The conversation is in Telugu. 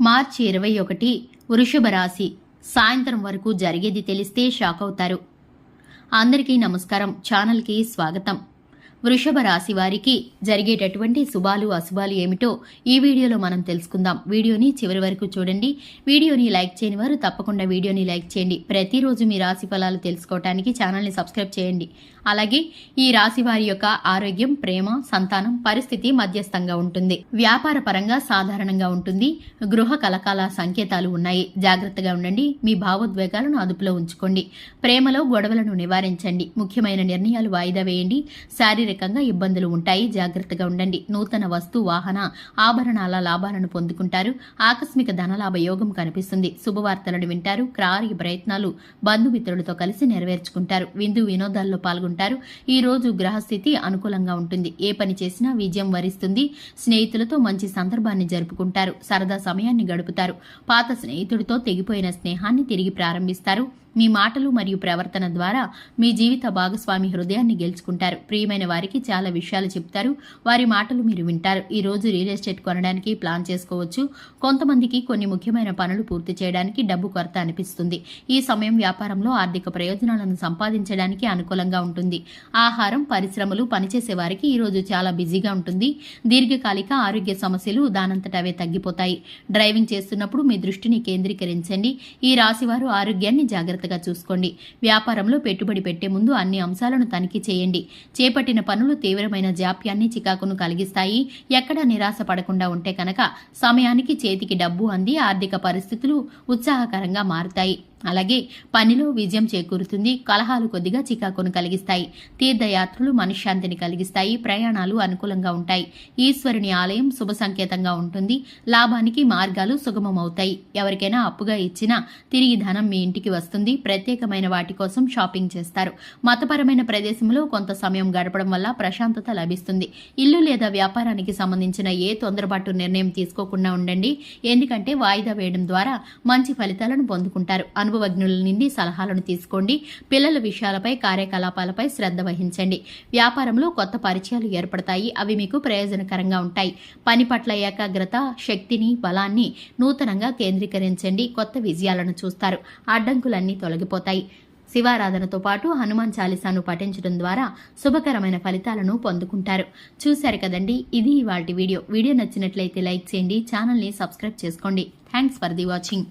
మార్చి ఇరవై ఒకటి వృషభ రాశి. సాయంత్రం వరకు జరిగేది తెలిస్తే షాక్ అవుతారు. అందరికీ నమస్కారం. ఛానల్కి స్వాగతం. వృషభ రాశి వారికి జరిగేటటువంటి శుభాలు అశుభాలు ఏమిటో ఈ వీడియోలో మనం తెలుసుకుందాం. వీడియోని చివరి వరకు చూడండి. వీడియోని లైక్ చేయని వారు తప్పకుండా వీడియోని లైక్ చేయండి. ప్రతిరోజు మీ రాశి ఫలాలు తెలుసుకోవడానికి ఛానల్ని సబ్స్క్రైబ్ చేయండి. అలాగే ఈ రాశి వారి యొక్క ఆరోగ్యం ప్రేమ సంతానం పరిస్థితి మధ్యస్థంగా ఉంటుంది. వ్యాపార పరంగా సాధారణంగా ఉంటుంది. గృహ కలకాల సంకేతాలు ఉన్నాయి. జాగ్రత్తగా ఉండండి. మీ భావోద్వేగాలను అదుపులో ఉంచుకోండి. ప్రేమలో గొడవలను నివారించండి. ముఖ్యమైన నిర్ణయాలు వాయిదా వేయండి. శారీరక శారీరకంగా ఇబ్బందులు ఉంటాయి. జాగ్రత్తగా ఉండండి. నూతన వస్తు వాహన ఆభరణాల లాభాలను పొందుకుంటారు. ఆకస్మిక ధనలాభ యోగం కనిపిస్తుంది. శుభవార్తలను వింటారు. క్రారి ప్రయత్నాలు బంధుమిత్రులతో కలిసి నెరవేర్చుకుంటారు. విందు వినోదాల్లో పాల్గొంటారు. ఈ రోజు గ్రహస్థితి అనుకూలంగా ఉంటుంది. ఏ పని చేసినా విజయం వరిస్తుంది. స్నేహితులతో మంచి సందర్భాన్ని జరుపుకుంటారు. సరదా సమయాన్ని గడుపుతారు. పాత స్నేహితుడితో తెగిపోయిన స్నేహాన్ని తిరిగి ప్రారంభిస్తారు. మీ మాటలు మరియు ప్రవర్తన ద్వారా మీ జీవిత భాగస్వామి హృదయాన్ని గెలుచుకుంటారు. ప్రియమైన వారి వారికి చాలా విషయాలు చెప్తారు. వారి మాటలు మీరు వింటారు. ఈ రోజు రియల్ ఎస్టేట్ కొనడానికి ప్లాన్ చేసుకోవచ్చు. కొంతమందికి కొన్ని ముఖ్యమైన పనులు పూర్తి చేయడానికి డబ్బు కొరత అనిపిస్తుంది. ఈ సమయం వ్యాపారంలో ఆర్థిక ప్రయోజనాలను సంపాదించడానికి అనుకూలంగా ఉంటుంది. ఆహారం పరిశ్రమలు పనిచేసే వారికి ఈ రోజు చాలా బిజీగా ఉంటుంది. దీర్ఘకాలిక ఆరోగ్య సమస్యలు దానంతట అవే తగ్గిపోతాయి. డ్రైవింగ్ చేస్తున్నప్పుడు మీ దృష్టిని కేంద్రీకరించండి. ఈ రాశివారు ఆరోగ్యాన్ని జాగ్రత్తగా చూసుకోండి. వ్యాపారంలో పెట్టుబడి పెట్టే ముందు అన్ని అంశాలను తనిఖీ చేయండి. చేపట్టిన పనులు తీవ్రమైన జాప్యాన్ని చికాకును కలిగిస్తాయి. ఎక్కడా నిరాశ పడకుండా ఉంటే కనుక సమయానికి చేతికి డబ్బు అంది. ఆర్థిక పరిస్థితులు ఉత్సాహకరంగా మారుతాయి. అలాగే పనిలో విజయం చేకూరుతుంది కలహాలు కొద్దిగా చికాకును కలిగిస్తాయి తీర్థయాత్రలు మనశ్శాంతిని కలిగిస్తాయి ప్రయాణాలు అనుకూలంగా ఉంటాయి. ఈశ్వరుని ఆలయం శుభ సంకేతంగా ఉంటుంది లాభానికి మార్గాలు సుగమమవుతాయి. ఎవరికైనా అప్పుగా ఇచ్చినా తిరిగి ధనం మీ ఇంటికి వస్తుంది ప్రత్యేకమైన వాటి కోసం షాపింగ్ చేస్తారు. మతపరమైన ప్రదేశంలో కొంత సమయం గడపడం వల్ల ప్రశాంతత లభిస్తుంది. ఇల్లు లేదా వ్యాపారానికి సంబంధించిన ఏ తొందరపాటు నిర్ణయం తీసుకోకుండా ఉండండి ఎందుకంటే వాయిదా వేయడం ద్వారా మంచి ఫలితాలను పొందుకుంటారు. అనుభవజ్ఞుల నుండి సలహాలను తీసుకోండి. పిల్లల విషయాలపై కార్యకలాపాలపై శ్రద్ధ వహించండి. వ్యాపారంలో కొత్త పరిచయాలు ఏర్పడతాయి. అవి మీకు ప్రయోజనకరంగా ఉంటాయి. పని పట్ల ఏకాగ్రత శక్తిని బలాన్ని నూతనంగా కేంద్రీకరించండి. కొత్త విజయాలను చూస్తారు. అడ్డంకులన్నీ తొలగిపోతాయి. శివారాధనతో పాటు హనుమాన్ చాలీసాను పఠించడం ద్వారా శుభకరమైన ఫలితాలను పొందుకుంటారు. చూశారు కదండి? ఇది ఇవాళ వీడియో. వీడియో నచ్చినట్లయితే లైక్ చేయండి. ఛానల్ని సబ్స్క్రైబ్ చేసుకోండి. Thanks for the watching.